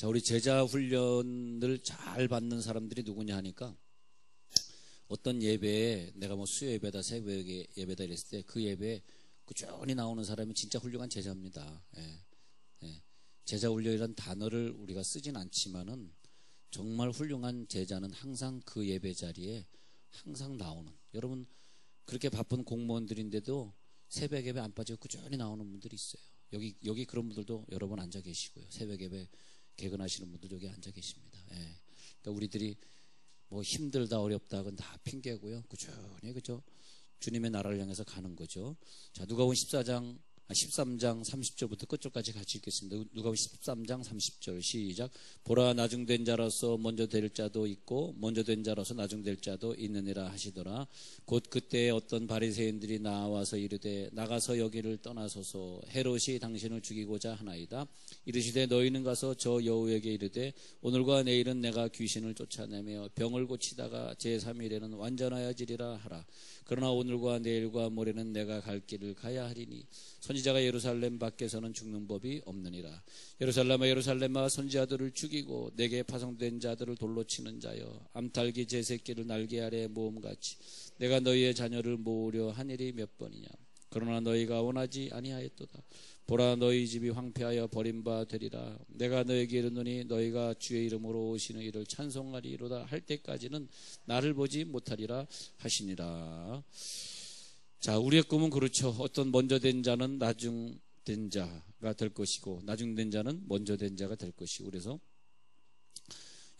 자, 우리 제자 훈련을 잘 받는 사람들이 누구냐 하니까 어떤 예배에 내가 뭐 수요 예배다 새벽 예배다 이랬을 때 그 예배에 꾸준히 나오는 사람이 진짜 훌륭한 제자입니다. 예. 예. 제자 훈련이란 단어를 우리가 쓰진 않지만은 정말 훌륭한 제자는 항상 그 예배 자리에 항상 나오는 여러분 그렇게 바쁜 공무원들인데도 새벽 예배 안 빠지고 꾸준히 나오는 분들이 있어요. 여기 여기 그런 분들도 여러 분 앉아 계시고요. 새벽 예배 개근하시는 분들 여기 앉아 계십니다. 예. 그러니까 우리들이 뭐 힘들다 어렵다 그건 다 핑계고요. 꾸준히 그죠? 주님의 나라를 향해서 가는 거죠. 자, 누가복음 14장 13장 30절부터 끝절까지 같이 읽겠습니다. 누가 13장 30절 시작. 보라 나중된 자로서 먼저 될 자도 있고 먼저 된 자로서 나중될 자도 있느니라 하시더라. 곧 그때 어떤 바리새인들이 나와서 이르되 나가서 여기를 떠나소서 헤롯이 당신을 죽이고자 하나이다. 이르시되 너희는 가서 저 여우에게 이르되 오늘과 내일은 내가 귀신을 쫓아내며 병을 고치다가 제3일에는 완전하여지리라 하라. 그러나 오늘과 내일과 모레는 내가 갈 길을 가야 하리니 선지자가 예루살렘 밖에서는 죽는 법이 없느니라. 예루살렘아 예루살렘아 선지자들을 죽이고 내게 파송된 자들을 돌로 치는 자여 암탈기 제 새끼를 날개 아래 모음같이 내가 너희의 자녀를 모으려 한 일이 몇 번이냐. 그러나 너희가 원하지 아니하였도다. 보라 너희 집이 황폐하여 버림바 되리라 내가 너에게 이르노니 너희가 주의 이름으로 오시는 이를 찬송하리로다 할 때까지는 나를 보지 못하리라 하시니라 자 우리의 꿈은 그렇죠 어떤 먼저 된 자는 나중 된 자가 될 것이고 나중 된 자는 먼저 된 자가 될 것이고 그래서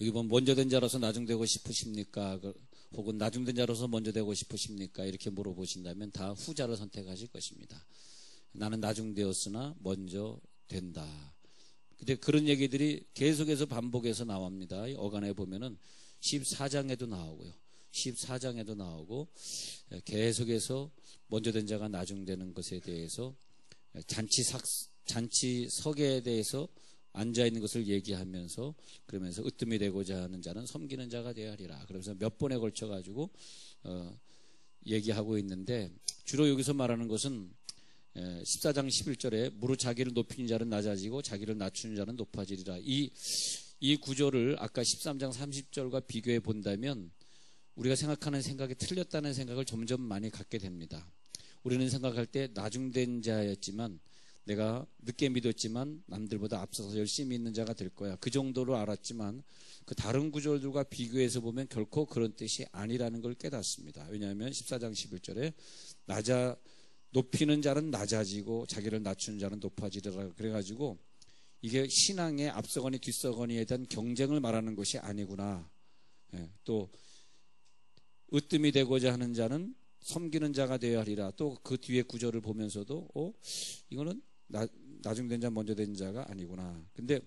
여기 보면 먼저 된 자로서 나중 되고 싶으십니까? 그 혹은 나중 된 자로서 먼저 되고 싶으십니까? 이렇게 물어보신다면 다 후자를 선택하실 것입니다. 나는 나중 되었으나 먼저 된다. 근데 그런 얘기들이 계속해서 반복해서 나옵니다. 어간에 보면은 14장에도 나오고요. 14장에도 나오고 계속해서 먼저 된 자가 나중 되는 것에 대해서 잔치 삭 잔치 석에 대해서 앉아 있는 것을 얘기하면서 그러면서 으뜸이 되고자 하는 자는 섬기는 자가 되어야 하리라. 그러면서 몇 번에 걸쳐 가지고 어, 얘기하고 있는데 주로 여기서 말하는 것은 14장 11절에 무릇 자기를 높이는 자는 낮아지고 자기를 낮추는 자는 높아지리라. 이, 이 구조를 아까 13장 30절과 비교해 본다면 우리가 생각하는 생각이 틀렸다는 생각을 점점 많이 갖게 됩니다. 우리는 생각할 때 나중된 자였지만 내가 늦게 믿었지만 남들보다 앞서서 열심히 있는 자가 될 거야. 그 정도로 알았지만 그 다른 구절들과 비교해서 보면 결코 그런 뜻이 아니라는 걸 깨닫습니다. 왜냐하면 14장 11절에 낮아 높이는 자는 낮아지고 자기를 낮추는 자는 높아지리라 그래가지고 이게 신앙의 앞서거니 뒷서거니에 대한 경쟁을 말하는 것이 아니구나. 예, 또 으뜸이 되고자 하는 자는 섬기는 자가 되어야 하리라. 또 그 뒤에 구절을 보면서도 어 이거는 나, 나중된 자 먼저 된 자가 아니구나. 근데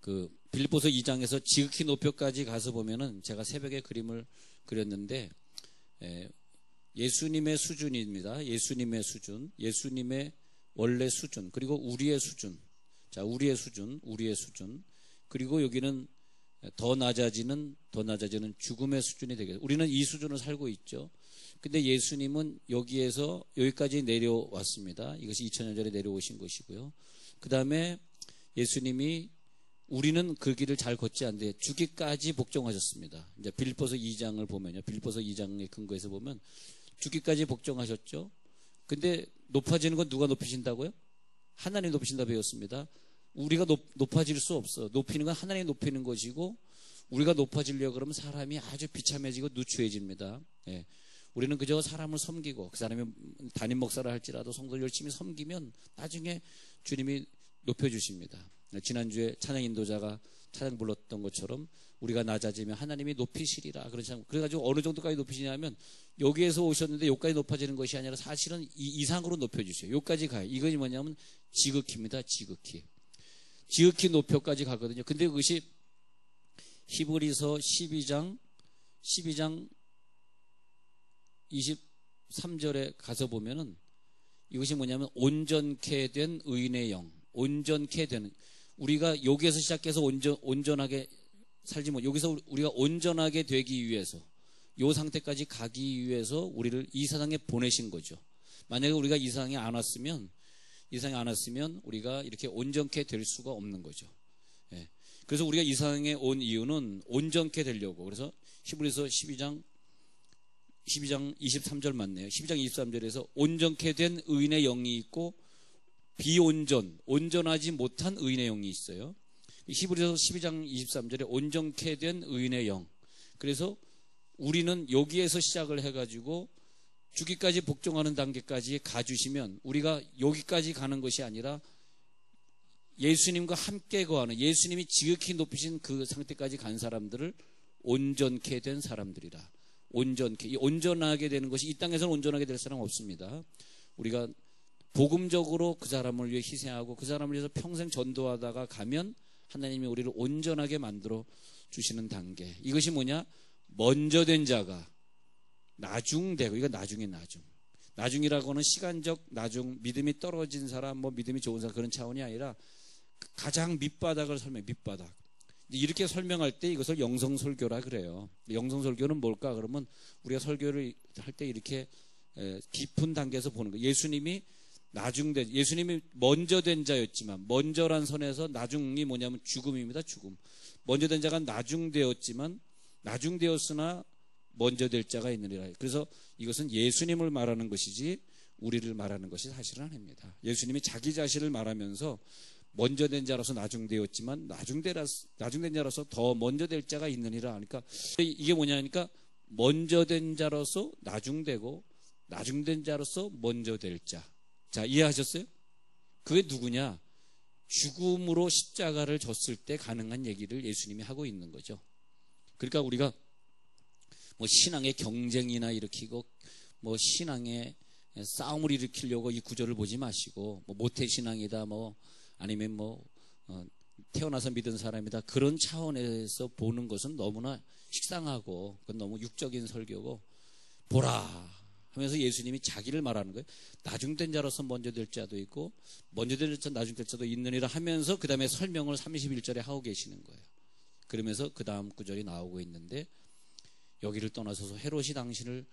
그 빌립보서 2장에서 지극히 높여까지 가서 보면은 제가 새벽에 그림을 그렸는데 예, 예수님의 수준입니다. 예수님의 수준, 예수님의 원래 수준, 그리고 우리의 수준. 자, 우리의 수준, 우리의 수준. 그리고 여기는 더 낮아지는, 더 낮아지는 죽음의 수준이 되겠죠. 우리는 이 수준을 살고 있죠. 근데 예수님은 여기에서 여기까지 내려왔습니다. 이것이 2000년 전에 내려오신 것이고요. 그 다음에 예수님이 우리는 그 길을 잘 걷지 않는데 죽기까지 복종하셨습니다. 이제 빌보서 2장을 보면요. 빌보서 2장의 근거에서 보면 죽기까지 복종하셨죠. 근데 높아지는 건 누가 높이신다고요? 하나님 높이신다 배웠습니다. 우리가 높, 높아질 수 없어. 높이는 건 하나님 높이는 것이고 우리가 높아지려고 그러면 사람이 아주 비참해지고 누추해집니다. 예. 우리는 그저 사람을 섬기고 그 사람이 담임 목사를 할지라도 성도를 열심히 섬기면 나중에 주님이 높여주십니다. 지난주에 찬양 인도자가 찬양 불렀던 것처럼 우리가 낮아지면 하나님이 높이시리라. 그러지 그래가지고 어느 정도까지 높이시냐면 여기에서 오셨는데 여기까지 높아지는 것이 아니라 사실은 이 이상으로 높여주세요. 여기까지 가요. 이것이 뭐냐면 지극히입니다. 지극히. 지극히 높여까지 가거든요. 근데 그것이 히브리서 12장 12장 23절에 가서 보면은 이것이 뭐냐면 온전케 된 의인의 영, 온전케 되는 우리가 여기에서 시작해서 온전, 온전하게 살지 못 여기서 우리가 온전하게 되기 위해서 요 상태까지 가기 위해서 우리를 이 세상에 보내신 거죠. 만약에 우리가 이 세상에 안 왔으면 이 세상에 안 왔으면 우리가 이렇게 온전케 될 수가 없는 거죠. 그래서 우리가 이 세상에 온 이유는 온전케 되려고. 그래서 히브리서 12장 12장 23절 맞네요. 12장 23절에서 온전케 된 의인의 영이 있고 비온전, 온전하지 못한 의인의 영이 있어요. 히브리서 12장 23절에 온전케 된 의인의 영. 그래서 우리는 여기에서 시작을 해가지고 주기까지 복종하는 단계까지 가주시면 우리가 여기까지 가는 것이 아니라 예수님과 함께 거하는 예수님이 지극히 높이신 그 상태까지 간 사람들을 온전케 된 사람들이라. 온전케. 온전하게 되는 것이 이 땅에서는 온전하게 될 사람 없습니다. 우리가 복음적으로 그 사람을 위해 희생하고 그 사람을 위해서 평생 전도하다가 가면 하나님이 우리를 온전하게 만들어 주시는 단계. 이것이 뭐냐? 먼저 된 자가 나중되고 이거 나중에 나중. 나중이라고는 시간적 나중, 믿음이 떨어진 사람, 뭐 믿음이 좋은 사람 그런 차원이 아니라 가장 밑바닥을 설명, 밑바닥. 이렇게 설명할 때 이것을 영성설교라 그래요. 영성설교는 뭘까? 그러면 우리가 설교를 할 때 이렇게 깊은 단계에서 보는 거. 예수님이 나중된, 예수님이 먼저 된 자였지만, 먼저란 선에서 나중이 뭐냐면 죽음입니다, 죽음. 먼저 된 자가 나중되었지만, 나중되었으나 먼저 될 자가 있느니라. 그래서 이것은 예수님을 말하는 것이지, 우리를 말하는 것이 사실은 아닙니다. 예수님이 자기 자신을 말하면서 먼저 된 자로서 나중되었지만 나중되라서 나중된 자로서 더 먼저 될 자가 있느니라 그러니까 이게 뭐냐니까 먼저 된 자로서 나중되고 나중된 자로서 먼저 될 자. 자, 이해하셨어요? 그게 누구냐? 죽음으로 십자가를 졌을 때 가능한 얘기를 예수님이 하고 있는 거죠. 그러니까 우리가 뭐 신앙의 경쟁이나 일으키고 뭐 신앙의 싸움을 일으키려고 이 구절을 보지 마시고 뭐 모태 신앙이다 뭐 아니면 뭐 어, 태어나서 믿은 사람이다 그런 차원에서 보는 것은 너무나 식상하고 그건 너무 육적인 설교고 보라 하면서 예수님이 자기를 말하는 거예요. 나중된 자로서 먼저 될 자도 있고 먼저 될 자, 나중 될 자도 있느니라 하면서 그 다음에 설명을 31절에 하고 계시는 거예요. 그러면서 그 다음 구절이 나오고 있는데 여기를 떠나서서 헤롯이 당신을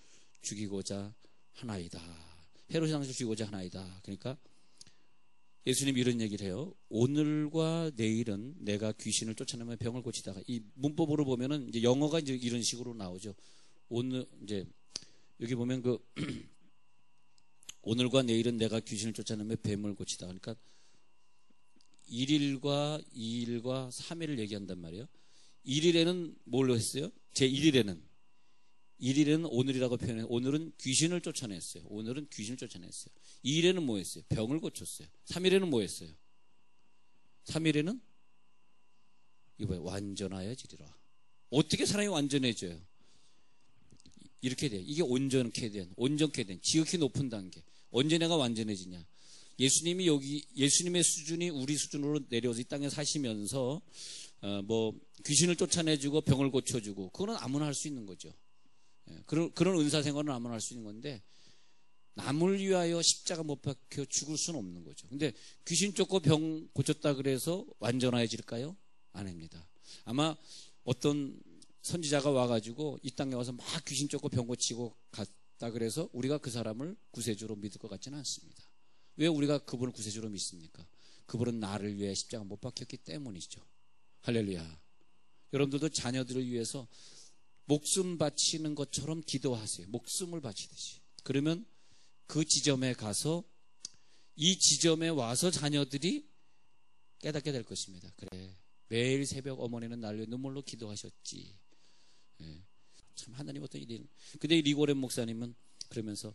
죽이고자 하나이다. 헤롯이 당신을 죽이고자 하나이다. 그러니까 예수님 이런 얘기를 해요. 오늘과 내일은 내가 귀신을 쫓아내면 병을 고치다가 이 문법으로 보면은 이제 영어가 이제 이런 식으로 나오죠. 오늘 이제 여기 보면 그 오늘과 내일은 내가 귀신을 쫓아내며 뱀을 고치다. 그러니까 1일과 2일과 3일을 얘기한단 말이에요. 1일에는 뭘로 했어요? 제 1일에는 1일에는 오늘이라고 표현해요. 오늘은 귀신을 쫓아냈어요. 오늘은 귀신을 쫓아냈어요. 2일에는 뭐 했어요? 병을 고쳤어요. 3일에는 뭐 했어요? 3일에는 이거 완전하여 지리라. 어떻게 사람이 완전해져요? 이렇게 돼. 이게 온전케 된, 온전케 된, 지극히 높은 단계. 언제 내가 완전해지냐? 예수님이 여기, 예수님의 수준이 우리 수준으로 내려서 이 땅에 사시면서, 어, 뭐, 귀신을 쫓아내주고 병을 고쳐주고, 그거는 아무나 할 수 있는 거죠. 예, 그런, 그런 은사 생활은 아무나 할 수 있는 건데, 남을 위하여 십자가 못 박혀 죽을 수는 없는 거죠. 근데 귀신 쫓고 병 고쳤다 그래서 완전해질까요? 아닙니다. 아마 어떤 선지자가 와가지고 이 땅에 와서 막 귀신 쫓고 병 고치고 갔다 그래서 우리가 그 사람을 구세주로 믿을 것 같지는 않습니다. 왜 우리가 그분을 구세주로 믿습니까? 그분은 나를 위해 십자가 못 박혔기 때문이죠. 할렐루야. 여러분들도 자녀들을 위해서 목숨 바치는 것처럼 기도하세요. 목숨을 바치듯이. 그러면 그 지점에 가서 이 지점에 와서 자녀들이 깨닫게 될 것입니다. 그래. 매일 새벽 어머니는 날려 눈물로 기도하셨지. 예. 참 하나님 어떤 일이. 근데 리고렌 목사님은 그러면서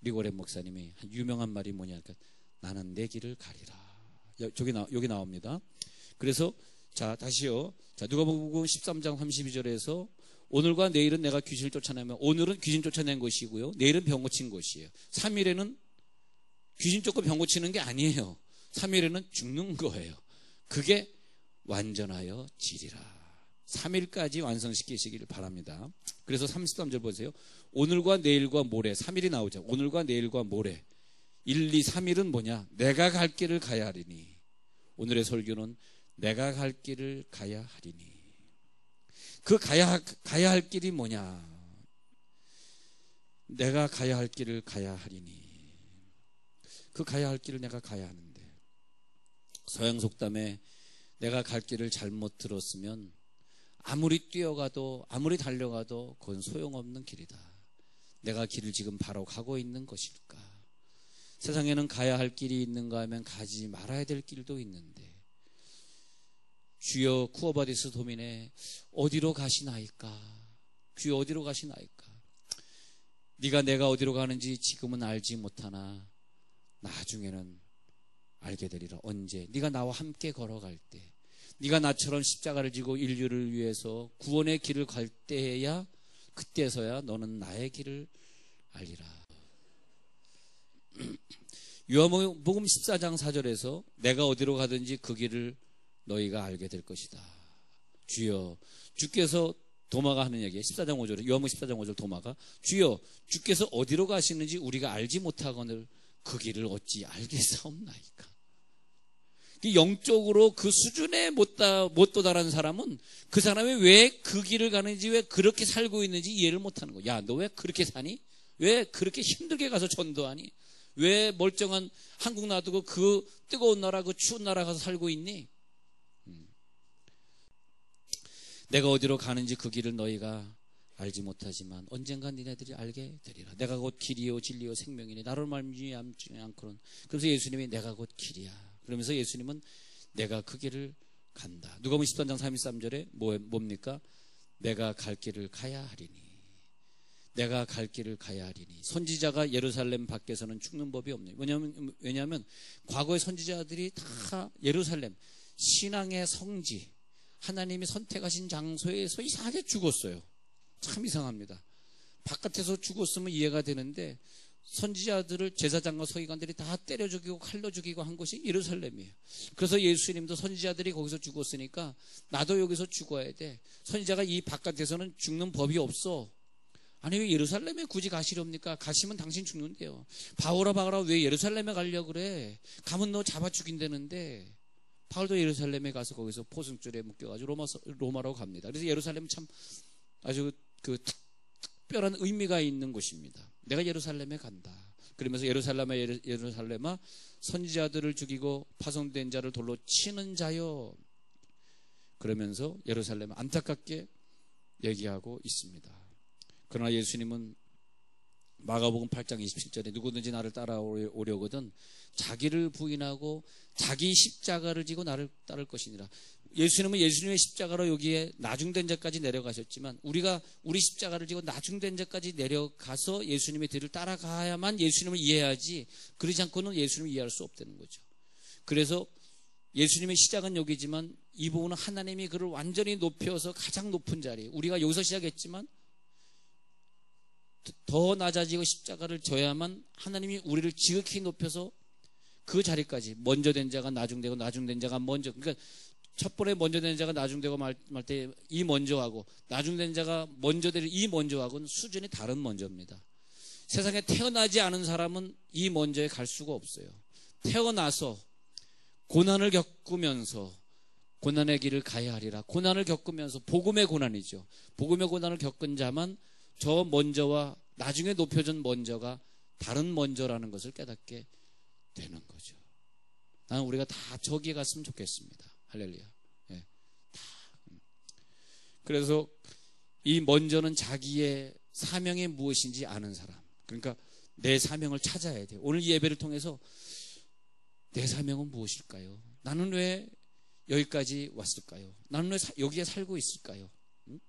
리고렌 목사님이 유명한 말이 뭐냐 그러니까 나는 내 길을 가리라. 저기 나 여기 나옵니다. 그래서 자 다시요. 자 누가복음 13장 32절에서 오늘과 내일은 내가 귀신을 쫓아내면 오늘은 귀신 쫓아낸 것이고요. 내일은 병 고친 것이에요. 3일에는 귀신 쫓고 병 고치는 게 아니에요. 3일에는 죽는 거예요. 그게 완전하여 지리라. 3일까지 완성시키시기를 바랍니다. 그래서 33절 보세요. 오늘과 내일과 모레 3일이 나오죠. 오늘과 내일과 모레 1, 2, 3일은 뭐냐? 내가 갈 길을 가야 하리니 오늘의 설교는 내가 갈 길을 가야 하리니 그 가야 가야 할 길이 뭐냐? 내가 가야 할 길을 가야 하리니 그 가야 할 길을 내가 가야 하는데 서양 속담에 내가 갈 길을 잘못 들었으면 아무리 뛰어가도 아무리 달려가도 그건 소용없는 길이다. 내가 길을 지금 바로 가고 있는 것일까? 세상에는 가야 할 길이 있는가 하면 가지 말아야 될 길도 있는데 주여 쿠어바디스 도민에 어디로 가시나이까? 주여 어디로 가시나이까? 네가 내가 어디로 가는지 지금은 알지 못하나 나중에는 알게 되리라. 언제? 네가 나와 함께 걸어갈 때, 네가 나처럼 십자가를 지고 인류를 위해서 구원의 길을 갈 때야 그때서야 너는 나의 길을 알리라. 요한복음 14장 4절에서 내가 어디로 가든지 그 길을 너희가 알게 될 것이다. 주여 주께서 도마가 하는 얘기 14장 5절에 요한복음 14장 5절 도마가 주여 주께서 어디로 가시는지 우리가 알지 못하거늘 그 길을 어찌 알겠사옵나이까. 영적으로 그 수준에 못, 다, 못 도달한 사람은 그 사람이 왜 그 길을 가는지 왜 그렇게 살고 있는지 이해를 못 하는 거야. 야, 너 왜 그렇게 사니? 왜 그렇게 힘들게 가서 전도하니? 왜 멀쩡한 한국 놔두고 그 뜨거운 나라, 그 추운 나라 가서 살고 있니? 음. 내가 어디로 가는지 그 길을 너희가 알지 못하지만 언젠가 니네들이 알게 되리라. 내가 곧 길이요 진리요 생명이니 나를 말미암지 않고는. 그래서 예수님이 내가 곧 길이야. 그러면서 예수님은 내가 그 길을 간다. 누가 보면 13장 33절에 뭐, 뭡니까? 내가 갈 길을 가야 하리니. 내가 갈 길을 가야 하리니. 선지자가 예루살렘 밖에서는 죽는 법이 없네. 왜냐하면, 왜냐하면 과거의 선지자들이 다 예루살렘, 신앙의 성지, 하나님이 선택하신 장소에서 이상하게 죽었어요. 참 이상합니다. 바깥에서 죽었으면 이해가 되는데 선지자들을 제사장과 서기관들이 다 때려 죽이고 칼로 죽이고 한 것이 예루살렘이에요. 그래서 예수님도 선지자들이 거기서 죽었으니까 나도 여기서 죽어야 돼. 선지자가 이 바깥에서는 죽는 법이 없어. 아니 왜 예루살렘에 굳이 가시렵니까? 가시면 당신 죽는데요. 바오라 바오라 왜 예루살렘에 가려 그래? 가면 너 잡아 죽인다는데 바울도 예루살렘에 가서 거기서 포승줄에 묶여가지고 로마 로마로 갑니다. 그래서 예루살렘 참 아주 그 특별한 의미가 있는 곳입니다. 내가 예루살렘에 간다. 그러면서 예루살렘에 예루살렘아 선지자들을 죽이고 파송된 자를 돌로 치는 자여 그러면서 예루살렘 안타깝게 얘기하고 있습니다. 그러나 예수님은 마가복음 8장 27절에 누구든지 나를 따라오려거든 자기를 부인하고 자기 십자가를 지고 나를 따를 것이니라. 예수님은 예수님의 십자가로 여기에 나중된 자까지 내려가셨지만 우리가 우리 십자가를 지고 나중된 자까지 내려가서 예수님의 뒤를 따라가야만 예수님을 이해하지 그러지 않고는 예수님을 이해할 수 없다는 거죠. 그래서 예수님의 시작은 여기지만 이 부분은 하나님이 그를 완전히 높여서 가장 높은 자리 우리가 여기서 시작했지만 더 낮아지고 십자가를 져야만 하나님이 우리를 지극히 높여서 그 자리까지 먼저 된 자가 나중되고 나중된 자가 먼저 그러니까 첫 번에 먼저 된 자가 나중되고 말 때 이 먼저하고 나중된 자가 먼저 될이 먼저하고는 수준이 다른 먼저입니다. 세상에 태어나지 않은 사람은 이 먼저에 갈 수가 없어요. 태어나서 고난을 겪으면서 고난의 길을 가야 하리라. 고난을 겪으면서 복음의 고난이죠. 복음의 고난을 겪은 자만 저 먼저와 나중에 높여진 먼저가 다른 먼저라는 것을 깨닫게 되는 거죠. 나는 우리가 다 저기에 갔으면 좋겠습니다. 할렐루야. 예. 음. 그래서 이 먼저는 자기의 사명이 무엇인지 아는 사람. 그러니까 내 사명을 찾아야 돼요. 오늘 이 예배를 통해서 내 사명은 무엇일까요? 나는 왜 여기까지 왔을까요? 나는 왜 여기에 살고 있을까요? 응?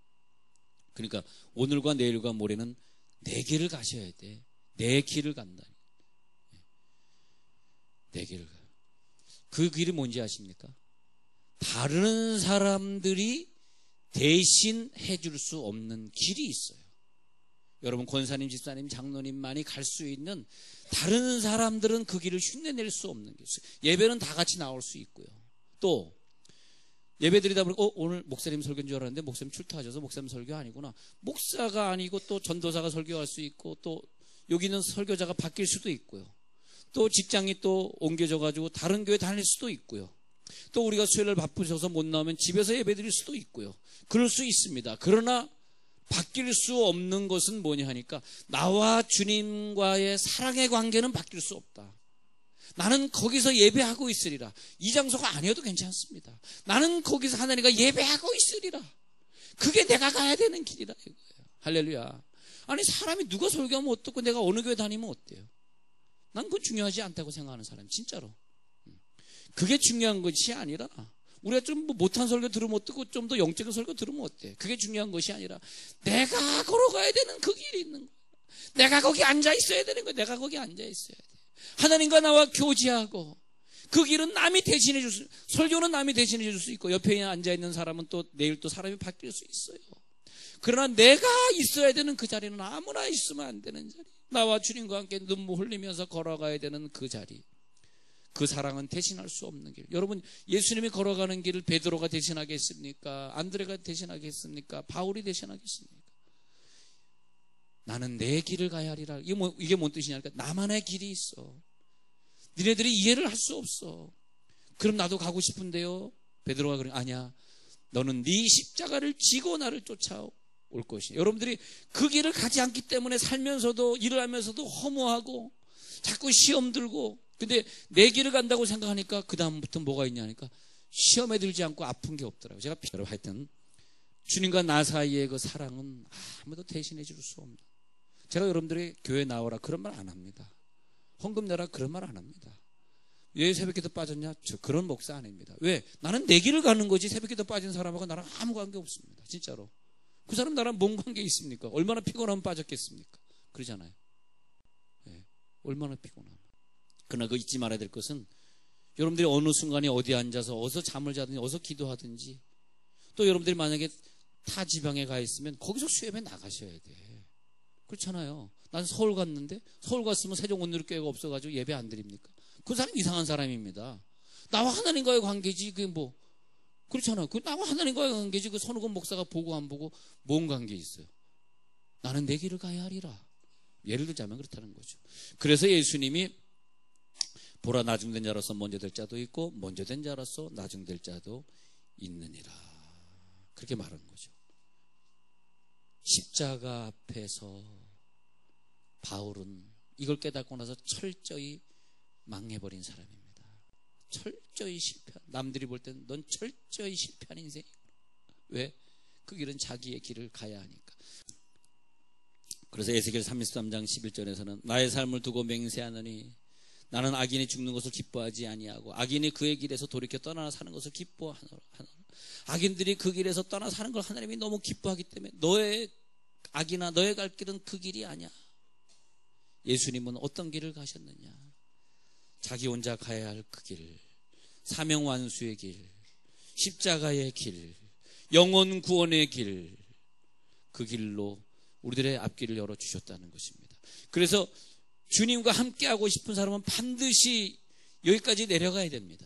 그러니까 오늘과 내일과 모레는 내 길을 가셔야 돼. 내 길을 간다. 예. 내 길을 가. 그 길이 뭔지 아십니까? 다른 사람들이 대신 해줄 수 없는 길이 있어요. 여러분 권사님, 집사님, 장로님만이 갈 수 있는 다른 사람들은 그 길을 흉내낼 수 없는 게 있어요. 예배는 다 같이 나올 수 있고요. 또 예배 드리다 보니까 어, 오늘 목사님 설교인 줄 알았는데 목사님 출타하셔서 목사님 설교 아니구나. 목사가 아니고 또 전도사가 설교할 수 있고 또 여기는 설교자가 바뀔 수도 있고요. 또 직장이 또 옮겨져 가지고 다른 교회 다닐 수도 있고요. 또 우리가 수요일 바쁘셔서 못 나오면 집에서 예배 드릴 수도 있고요. 그럴 수 있습니다. 그러나 바뀔 수 없는 것은 뭐냐 하니까 나와 주님과의 사랑의 관계는 바뀔 수 없다. 나는 거기서 예배하고 있으리라. 이 장소가 아니어도 괜찮습니다. 나는 거기서 하나님과 예배하고 있으리라. 그게 내가 가야 되는 길이다 이거예요. 할렐루야. 아니 사람이 누가 설교하면 어떻고 내가 어느 교회 다니면 어때요? 난 그건 중요하지 않다고 생각하는 사람 진짜로. 그게 중요한 것이 아니라 우리가 좀뭐 못한 설교 들으면 어떻고 좀 더 영적인 설교 들으면 어때? 그게 중요한 것이 아니라 내가 걸어가야 되는 그 길이 있는 거야. 내가 거기 앉아 있어야 되는 거야. 내가 거기 앉아 있어야 돼. 하나님과 나와 교제하고 그 길은 남이 대신해 줄 수, 설교는 남이 대신해 줄 수 있고 옆에 앉아 있는 사람은 또 내일 또 사람이 바뀔 수 있어요. 그러나 내가 있어야 되는 그 자리는 아무나 있으면 안 되는 자리. 나와 주님과 함께 눈물 흘리면서 걸어가야 되는 그 자리. 그 사랑은 대신할 수 없는 길. 여러분, 예수님이 걸어가는 길을 베드로가 대신하겠습니까? 안드레가 대신하겠습니까? 바울이 대신하겠습니까? 나는 내 길을 가야 하리라. 이게, 뭐, 이게 뭔 뜻이냐니까 나만의 길이 있어. 니네들이 이해를 할 수 없어. 그럼 나도 가고 싶은데요. 베드로가 그래 아니야. 너는 네 십자가를 지고 나를 쫓아올 것이. 여러분들이 그 길을 가지 않기 때문에 살면서도 일을 하면서도 허무하고 자꾸 시험 들고 근데 내 길을 간다고 생각하니까 그 다음부터 뭐가 있냐니까 시험에 들지 않고 아픈 게 없더라고요. 제가 여러분 하여튼 주님과 나 사이의 그 사랑은 아무도 대신해 줄 수 없는. 제가 여러분들이 교회 나오라 그런 말 안 합니다. 헌금 내라 그런 말 안 합니다. 왜 새벽기도 빠졌냐? 저 그런 목사 아닙니다. 왜? 나는 내 길을 가는 거지 새벽기도 빠진 사람하고 나랑 아무 관계 없습니다. 진짜로. 그 사람 나랑 뭔 관계 있습니까? 얼마나 피곤하면 빠졌겠습니까? 그러잖아요. 네. 얼마나 피곤하면. 그러나 그 잊지 말아야 될 것은 여러분들이 어느 순간에 어디 앉아서 어서 잠을 자든지 어서 기도하든지 또 여러분들이 만약에 타 지방에 가 있으면 거기서 수협에 나가셔야 돼. 그렇잖아요. 난 서울 갔는데 서울 갔으면 세종 온누리교회가 없어가지고 예배 안 드립니까? 그 사람 이상한 사람입니다. 나와 하나님과의 관계지 그게 뭐 그렇잖아요. 그 나와 하나님과의 관계지 그 선우건 목사가 보고 안 보고 뭔 관계 있어요? 나는 내 길을 가야 하리라. 예를 들자면 그렇다는 거죠. 그래서 예수님이 보라 나중된 자로서 먼저 될 자도 있고 먼저 된 자로서 나중될 자도 있느니라. 그렇게 말하는 거죠. 십자가 앞에서 바울은 이걸 깨닫고 나서 철저히 망해버린 사람입니다. 철저히 실패한. 남들이 볼 때는 넌 철저히 실패한 인생이구나. 왜? 그 길은 자기의 길을 가야 하니까. 그래서 에스겔 33장 11절에서는 나의 삶을 두고 맹세하느니 나는 악인이 죽는 것을 기뻐하지 아니하고 악인이 그의 길에서 돌이켜 떠나 사는 것을 기뻐하노라. 악인들이 그 길에서 떠나 사는 걸 하나님이 너무 기뻐하기 때문에 너의 악이나 너의 갈 길은 그 길이 아니야. 예수님은 어떤 길을 가셨느냐? 자기 혼자 가야 할 그 길, 사명 완수의 길, 십자가의 길, 영원 구원의 길, 그 길로 우리들의 앞길을 열어 주셨다는 것입니다. 그래서 주님과 함께하고 싶은 사람은 반드시 여기까지 내려가야 됩니다.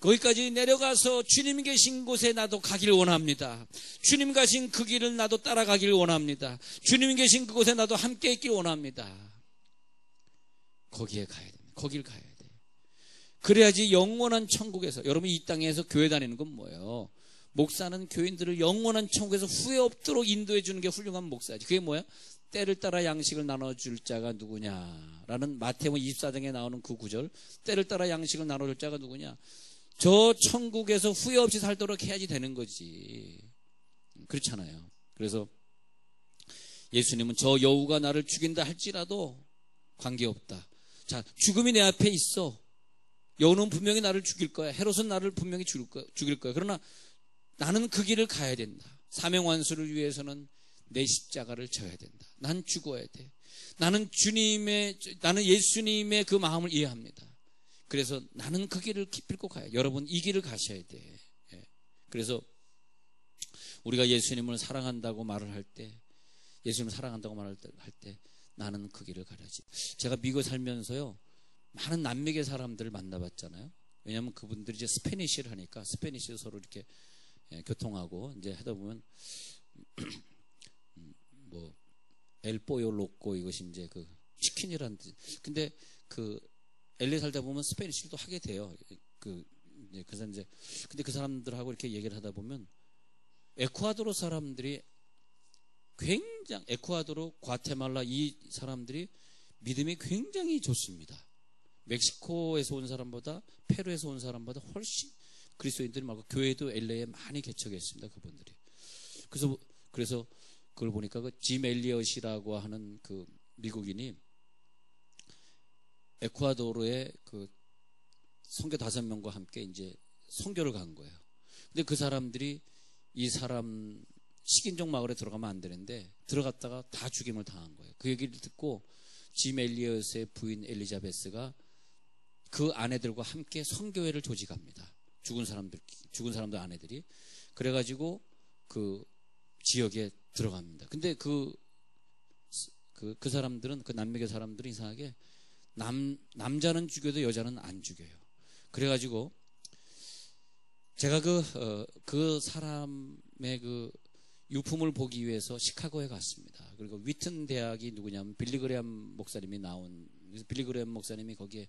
거기까지 내려가서 주님 계신 곳에 나도 가기를 원합니다. 주님 가신 그 길을 나도 따라가기를 원합니다. 주님 계신 그곳에 나도 함께 있길 원합니다. 거기에 가야 됩니다. 거길 가야 돼. 그래야지 영원한 천국에서 여러분 이 땅에서 교회 다니는 건 뭐예요? 목사는 교인들을 영원한 천국에서 후회 없도록 인도해 주는 게 훌륭한 목사지. 그게 뭐야? 때를 따라 양식을 나눠줄 자가 누구냐? 라는 마태복음 24장에 나오는 그 구절. 때를 따라 양식을 나눠줄 자가 누구냐? 저 천국에서 후회 없이 살도록 해야지 되는 거지. 그렇잖아요. 그래서 예수님은 저 여우가 나를 죽인다 할지라도 관계없다. 자, 죽음이 내 앞에 있어. 여우는 분명히 나를 죽일 거야. 헤롯은 나를 분명히 죽일 거야. 죽일 거야. 그러나 나는 그 길을 가야 된다. 사명완수를 위해서는 내 십자가를 져야 된다. 난 죽어야 돼. 나는 주님의, 나는 예수님의 그 마음을 이해합니다. 그래서 나는 그 길을 기필고 가야. 여러분 이 길을 가셔야 돼. 예. 그래서 우리가 예수님을 사랑한다고 말을 할 때, 예수님을 사랑한다고 말할 때, 할 때, 나는 그 길을 가야지. 제가 미국 살면서요, 많은 남미계 사람들을 만나봤잖아요. 왜냐하면 그분들이 이제 스페니쉬를 하니까 스페니쉬 서로 이렇게 예, 교통하고 이제 하다 보면 뭐 엘뽀요 로꼬 이것이 이제 그 치킨이라는 뜻. 근데 그 엘리 살다 보면 스페니쉬도 하게 돼요. 그 이제 그래서 이제 근데 그 사람들하고 이렇게 얘기를 하다 보면 에쿠아도르 사람들이 굉장히 에쿠아도르, 과테말라 이 사람들이 믿음이 굉장히 좋습니다. 멕시코에서 온 사람보다 페루에서 온 사람보다 훨씬 그리스도인들이 많고 교회도 LA에 많이 개척했습니다. 그분들이. 그래서 그래서 그걸 보니까 그짐 엘리엇이라고 하는 그 미국인이 에콰도르에 그 선교 다섯 명과 함께 이제 선교를 간 거예요. 근데 그 사람들이 이 사람 식인종 마을에 들어가면 안 되는데 들어갔다가 다 죽임을 당한 거예요. 그 얘기를 듣고 짐 엘리엇의 부인 엘리자베스가 그 아내들과 함께 선교회를 조직합니다. 죽은 사람들 죽은 사람들 아내들이 그래가지고 그 지역에 들어갑니다. 근데 그, 그, 그 사람들은, 그 남미계 사람들은 이상하게 남, 남자는 죽여도 여자는 안 죽여요. 그래가지고 제가 그, 어, 그 사람의 그 유품을 보기 위해서 시카고에 갔습니다. 그리고 위튼 대학이 누구냐면 빌리그레암 목사님이 나온, 빌리그레암 목사님이 거기에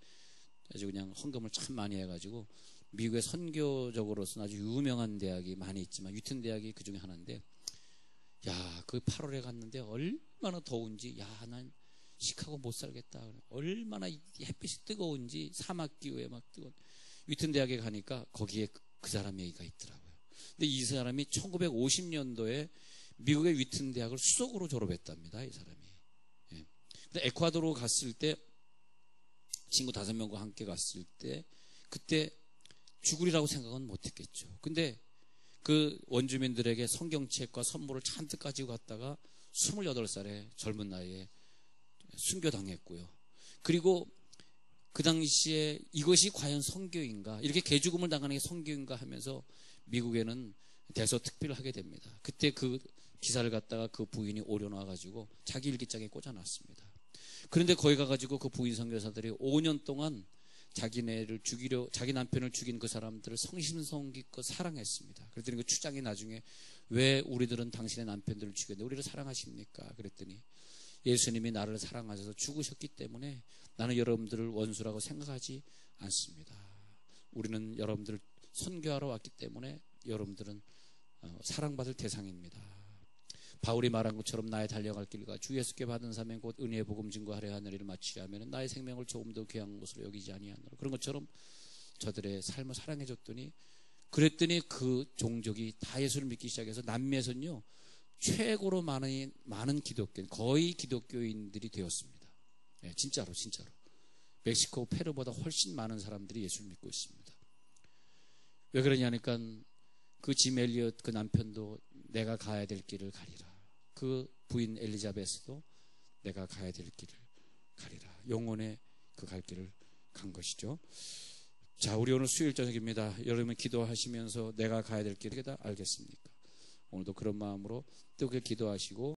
아주 그냥 헌금을 참 많이 해가지고 미국의 선교적으로서는 아주 유명한 대학이 많이 있지만 위튼 대학이 그 중에 하나인데 야, 그 8월에 갔는데 얼마나 더운지, 야, 난 시카고 못 살겠다. 얼마나 햇빛이 뜨거운지 사막 기후에 막 뜨거운. 위튼 대학에 가니까 거기에 그, 그 사람 얘기가 있더라고요. 근데 이 사람이 1950년도에 미국의 위튼 대학을 수석으로 졸업했답니다. 이 사람이. 예. 근데 에콰도르 갔을 때 친구 다섯 명과 함께 갔을 때 그때 죽으리라고 생각은 못했겠죠. 근데 그 원주민들에게 성경책과 선물을 잔뜩 가지고 갔다가 28살에 젊은 나이에 순교당했고요. 그리고 그 당시에 이것이 과연 성교인가 이렇게 개죽음을 당하는 게 성교인가 하면서 미국에는 대서특필을 하게 됩니다. 그때 그 기사를 갖다가 그 부인이 오려놔가지고 자기 일기장에 꽂아놨습니다. 그런데 거기 가가지고 그 부인 선교사들이 5년 동안 자기네를 죽이려 자기 남편을 죽인 그 사람들을 성심성기껏 사랑했습니다. 그랬더니 그 추장이 나중에 왜 우리들은 당신의 남편들을 죽였는데 우리를 사랑하십니까? 그랬더니 예수님이 나를 사랑하셔서 죽으셨기 때문에 나는 여러분들을 원수라고 생각하지 않습니다. 우리는 여러분들을 선교하러 왔기 때문에 여러분들은 어, 사랑받을 대상입니다. 바울이 말한 것처럼 나의 달려갈 길과 주 예수께 받은 사명 곧 은혜의 복음 증거하려 하는 일을 마치려 하면 나의 생명을 조금 더 귀한 것으로 여기지 아니하노라. 그런 것처럼 저들의 삶을 사랑해 줬더니 그랬더니 그 종족이 다 예수를 믿기 시작해서 남미에서는요 최고로 많은 많은 기독교 거의 기독교인들이 되었습니다. 네, 진짜로 진짜로 멕시코 페루보다 훨씬 많은 사람들이 예수를 믿고 있습니다. 왜 그러냐니까 그 지멜리엇 그 남편도 내가 가야 될 길을 가리라. 그 부인 엘리자베스도 내가 가야 될 길을 가리라. 영혼의 그 갈 길을 간 것이죠. 자, 우리 오늘 수요일 저녁입니다. 여러분 기도하시면서 내가 가야 될 길을 다 알겠습니까? 오늘도 그런 마음으로 뜨겁게 기도하시고